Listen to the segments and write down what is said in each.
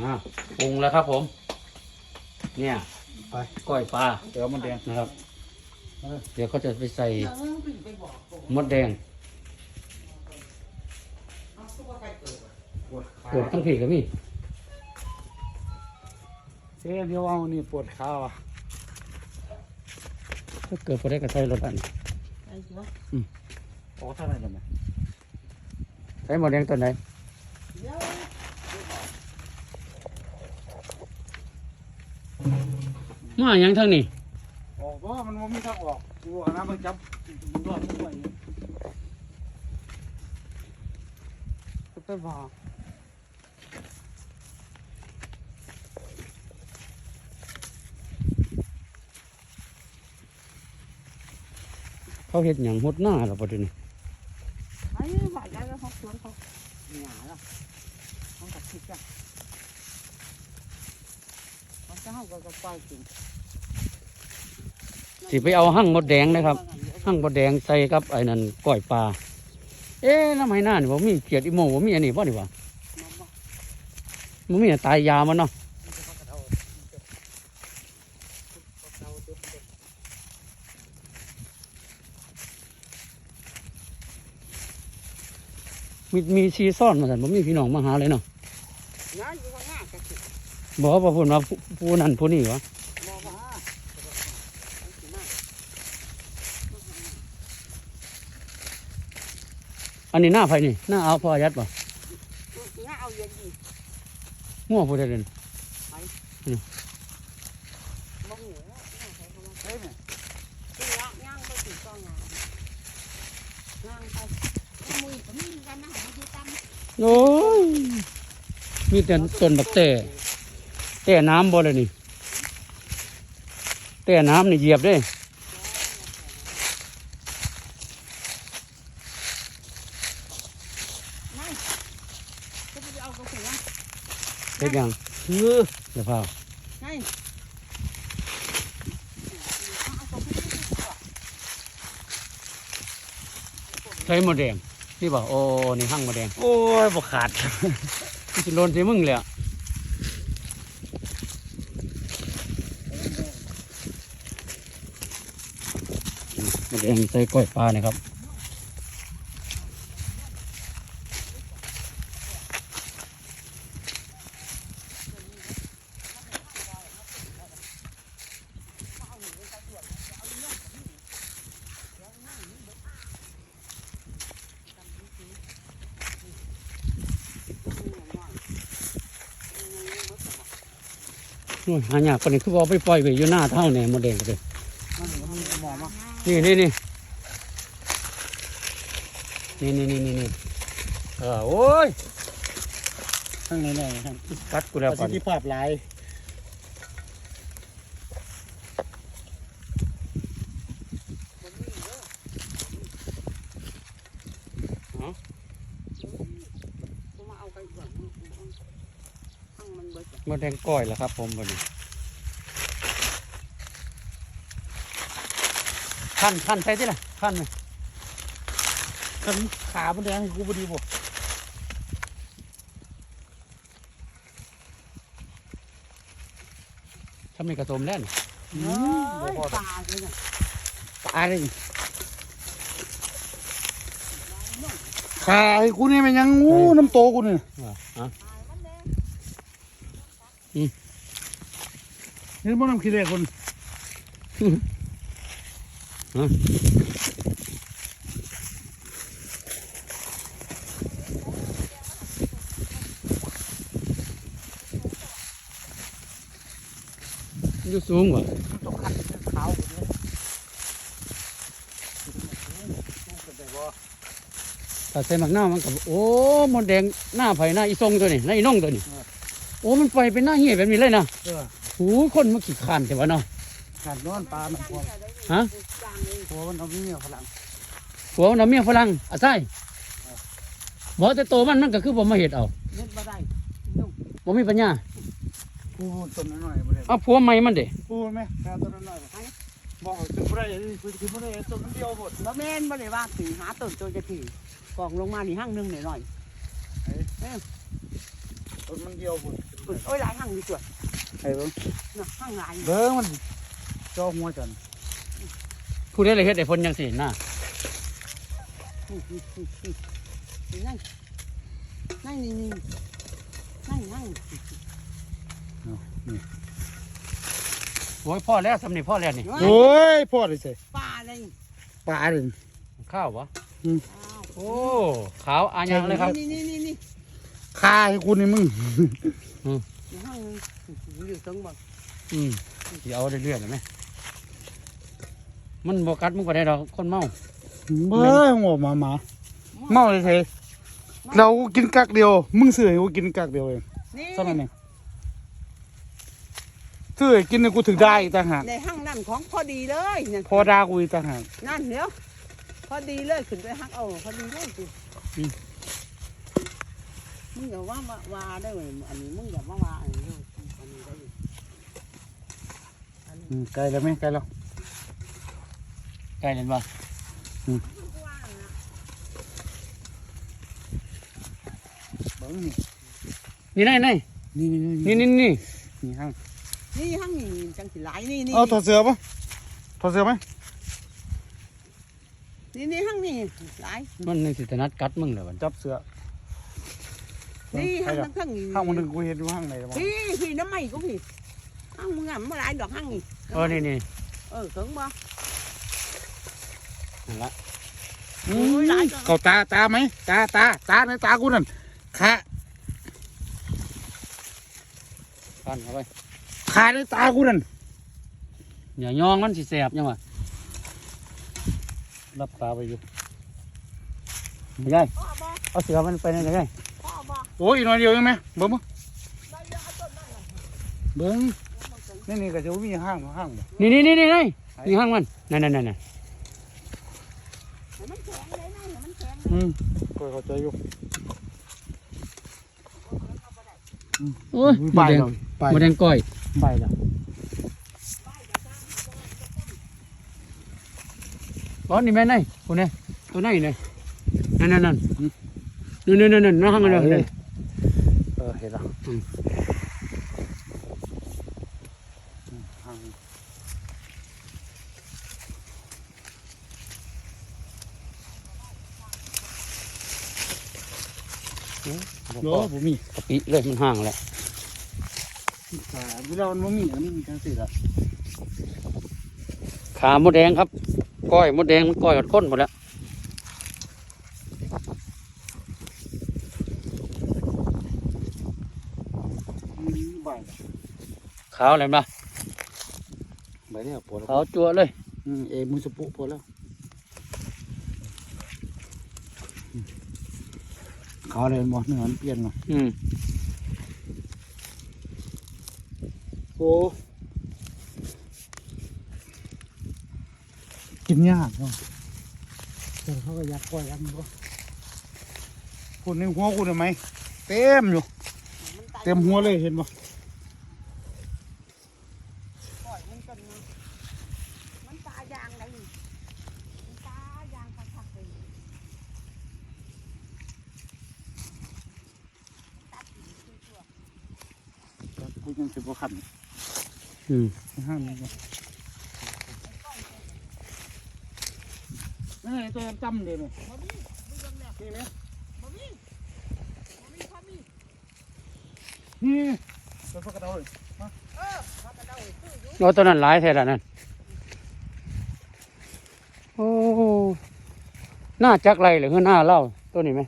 อ่าปรุงแล้วครับผม เนี่ยไปก้อยปลาเดี๋ยวมันแดงนะครับเออเดี๋ยวเขาจะไปใส่มดแดงปวดขาเกิดทั้งผีกับมี่เอ๊ะเดี๋ยวเอานี่ปวดขาว่ะถ้าเกิดพอได้ก็ใส่รถอันออกเท่าไหร่กันนะใส่มดแดงตัวไหน มาอย่างทั้งนี้ออกก็มันบ่มีทางออกกูเอาน้ำมันจับรอดไม่ไหวไปบ่าเขาเห็ดอย่างหดหน้าหรอประเดี๋ยวนี้ไอ้หวานแล้วเขาสวนเขาหนาแล้วเขาตัดผิดอะเขาจะเข้ากับปล่อยจริง สิไปเอาหั่งมดแดงนะครับหั่งมดแดงใส่กับไอ้นั่นก้อยปลาเอ๊ะน้ำให้หน้านี่บ่มีเกียรติอีโมบ่มีอันนี้บ่นี่วะบ่มีอันตายยามันเนาะมีมีซีซ่อนมาสั่นบ่มีพี่น้องมาหาเลยเนาะน้าอยู่ข้างหน้าจะสิบอกว่าพูดว่าผู้ผู้นั่นผู้นี่วะ นนี้หน้าไฟนี่หน้าเอาพอยัดป่ะหน้าเอาเย็นดีมั่วผู้ใดเด่นโอ้ยมีแต่ต้นบักแต่แต่น้ำบ่เลยนี่แต่น้ำนี่เหยียบด้วย ม่จะไปเอากระสุนเฮ็ดหยังเออเดี๋ยวพาไม่เอากระสุนใช้หมดแดงนี่บ่โอ้นี่หั่งหมดแดง โอ้ยบ่ขาดมันสิโลนใส่มึงเลยอะหมดแดงใส่ก้อยปลานะครับ โอ้ยหายากคนนี้คือว่าเอาไปปล่อยไปอยู่หน้าเท่าเนี่ยหมดแดงก็เลยนั่นมันหมอมานี่นี่นี่นี่นี่นี่นี่นี่เออโอ้ยข้างในหน่อยครับกัดกูปแล้วระก่อสินทธิภาพหลาย ผมมาเอาไปก่อนข้างมันเบิด หมด แดงก้อยแล้วครับ ผมวันนี้ขั้นขั้นใช่ที่ละขั้นไหมคันขามันแดงให้กูบ่ดีบ่ถ้ามีกระสมแล่นอืมบ่พอตาเลยเนี่ยตายเลยขาให้กูนี่มันยังงูน้ำโตกูนี่ ว่าฮะนี่บ่น้ำขี้เหล็กคนมันอยู่สูงกว่ามันต้องขัดขาวกูนี่ถ้าใส่หมักหน้ามันกับโอ้หมดแดงหน้าไผ่หน้าอีทรงตัวนี้หน้าอีน่องตัวนี้ โอ้มันไปเป็นหน้าเหี้ยแบบนี้เลยนะเออหูคนมันขี้ขานแต่ว่าเนาะขาดนอนปลาน้ำพองฮะหัวมันเอาเมียฝรั่งหัวมันเอาเมียฝรั่งอะใช่บอกแต่โตมันมันก็คือบ่มาเห็ดเอาเล่นบ่ได้บ่มีปัญญากูต้นน้อยๆบ่ได้เอาผัวใหม่มันเด้กูไหมแค่ต้นน้อยๆบอกขึ้นบ่ได้ขึ้นขึ้นบ่ได้ต้นมันเดียวหมดบ่แม่นบ่ได้ว่าถือหาต้นตัวจะถือกล่องลงมานี่ห้างหนึงหน่อยต้นมันเดียวหมดขึ้น โอ้ยหลายหั่งดีกว่าไอ้เบิ้งน่ะหั่งหลายเบิ้งมันจ่อหัวจันผู้ใดเลยเฮ็ดไอ้เพิ่นยังสิเห็นหน้านั่งนั่งนี่นี่นั่งนั่งโอ้ยพ่อแล้วสำนี่พ่อแล้วนี่โอ้ยพ่อเลยสิปลาเลยปลาเลยข้าววะอ้าวโอ้ขาวอายังเลยครับนี่นี่นี่ นี่คาให้กูนี่มึงหั่งอยู่ตรงบ่อืมสิเอาเรื่อยๆเลยไหมมันบกัดมึงก็ได้ดอกคนเมาเบ้อหัวหมาหมาเมาเลยสิเรากินกักเดียว มึงซื้อให้กูกินกักเดียวเองนี่เท่านั้นเองซื้อให้กินเนี่ยกูถึงได้อีกต่างหากในหั่งนั่นของพอดีเลยนั่นพอด่ากูอีกต่างหากนั่นเดี๋ยวพอดีเลยขึ้นไปหั่งเอาพอดีเลยสิ มึงอย่าว่ามาว่าได้เลยอันนี้มึงอย่ามาว่าอันนี้ด้วยอันนี้ได้อยู่อันนี้อืมไกลแล้วไหมไกลแล้วใกล้เห็นบ่เบิ้งนี่นี่ไงนี่นี่นี่นี่นี่นี่นี่ห้างนี่หั่งนี่จังสิหลายนี่นี่เอาถอดเสื้อปะถอดเสื้อไหมนี่นี่หั่งนี่หลายมันนี่สิถนัดกัดมึงเลยวันจับเสื้อ นี่ไปหั่งแล้วทั้งทั้งนี่ห้างมันหนึ่งกูเห็นอยู่ห้างไหนบ้างพี่พี่น้ำไม่ก็พี่หั่งมึงอะมาหลายดอกหั่งนี่เออนี่นี่เออถึงบ่นั่นละอืมเขาตาตาไหมตาตาตาในตากูนั่นขาฟันเข้าไปขาในตากูนั่นอย่ายองมันสิแสบยังวะรับตาไปอยู่ไม่ได้พ่อบ่เอาเสือมันไปนั่นเลยไงพ่อบ่ โอ้ยน้อยเดียวยังไหมเบิ้มเบิ้งนี่นี่ก็จะมีห้างห้างนี่นี่นี่นี่นี่ห้างมันนั่นนั่นนั่นนั่นอืมก็เข้าใจอยู่โอ้ยไปแล้วไปแดงก้อยไปแล้วร้อนนี่แม่ไหนคนไหนตัวไหนอยู่ไหนนั่นนั่นนั่นนั่นนั่นนั่นนั่างกันเลย โอ้โอ้ผมมีกะปิเลยมันห่างแล้วขาเวลามันบ่มีอันนี้มีจังสิล่ะขามดแดงครับ ก้อยมดแดงมันก้อยกับข้นหมดแล้ว ใบแล้วขาวอะไรมาใบแล้วปวดแล้วขาวจั่วเลยอืมเอมุสปุปวดแล้วอืมขาวเลยหมดเนื้อมันเปลี่ยนเนาะอืมโอ้กินยากเนาะแต่เขาก็อยากปล่อยอันก็คุณในหัวคุณเห็นไหมเต็มอยู่มันตายเต็มหัวเลยเห็นปะ ปล่อยมันจนมันตายยางไหนมันตายยางคักๆเลยตัดอยู่ทั่ว กูยังสิบกว่าขันอืมห้ามนี่นี่ตัวจำเลยไหมๆบ่มีบ่ยอมแล้วนี่ไหมบ่มีบ่มีพอมีนี่ตัวพวกกระโดดเออพอกระเดาซื้ออยู่โอ้ตัวนั้นหลายแท้ละนั่นโอ้หน้าจักไรหรือหน้าเล่าตัวนี้ไหม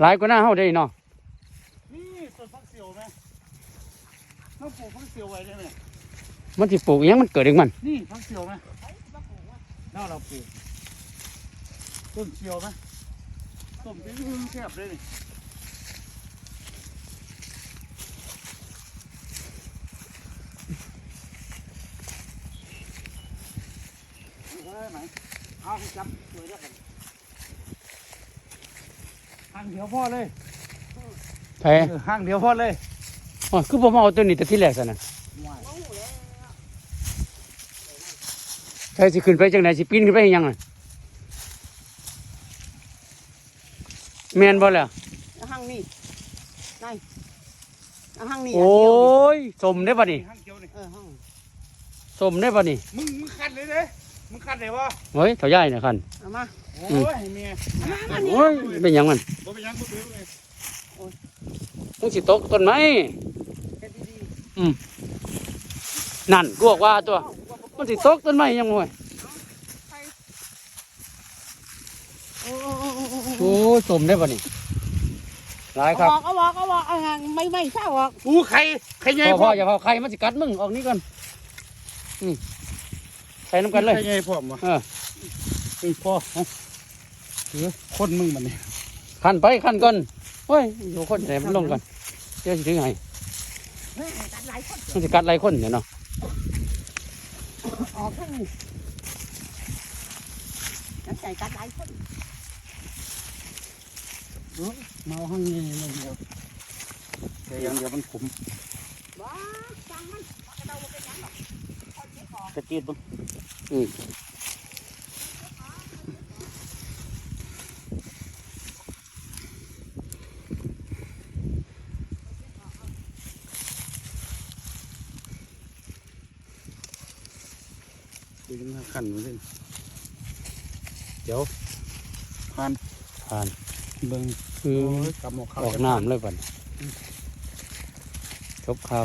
หลายกว่าหน้าเฮาได้เนาะ นี่ตัวฟักเสียวไหมน้อง ปลูกฟักเสียวไว้ได้ไหมมันสิปลูกอิหยังมันเกิดเองมัน นี่ฟักเสียวไหมไอ้บ่ปลูกว่าน่าเราปลูกต้นเสียวไหมต้มเป็นหึ่งแซ่บเลยนี่เอาได้ไหมเอาให้จับสวยแล้วกันห้างเดียวพอเลยแท้เออห้างเดียวพอเลย อ๋อคือผมเอาตัวนี้แต่ที่แรกซะนะว้ายบ่หูแล้วใช่สิขึ้นไปจังไหนสิปีนขึ้นไปเฮ็ดหยังอะแม่นบ่ล่ะหั่งนี่เอาห้างนี้โอ้ยสมได้ป่ะนี่ห้างเขียวนี่เออห้างสมได้ป่ะนี่มึงมึงคัดเลยเด้มึงคัดเลยบ่เฮ้ยเถาใหญ่นะคันเอามาโอ้ยเมียเอามามานี่โอ้ยเป็นหยังมันบ่เป็นหยังบ่เป็นเลยมึงสิตกต้นไม้เฮ็ด ดีนั่นกวกว่าตัว มันสิตกต้นไม้ยังไงโอ้โอ้โสมได้ป่ะนี่หลายครับออกออกอาอกเอางาไม่ไม่เศร้าออกอู้ไข่ไข่ใหญ่พ่อพ่ออย่าเผาใครมันสิกัดมึงออกนี้ก่อนอืมใส่น้ำกันเลยไข่ใหญ่อมบ่เออพ่อเออคนมึงมันนี่ขันไปขันก่อนเฮ้ยอยู่คนไหนมันลงก่อนเดี๋ยวสิถึงไง แม่ตัดหลายคนมันสิกัดหลายคนเนี่ยเนาะออกข้างนี้น้ำใจตัดหลายคนเมาห้างนี้มันเดียวแต่อยังเดียวมันขมว้าจังมันเอากระเดาบ่เป็นหยังหรอกเอาเก็บออกตะเกียบบ่อืม ดึงมาขันมันเลยเดี๋ยวผ่านผ่านเบิ่งคือออกน้ำเลยป่ะจบข่าว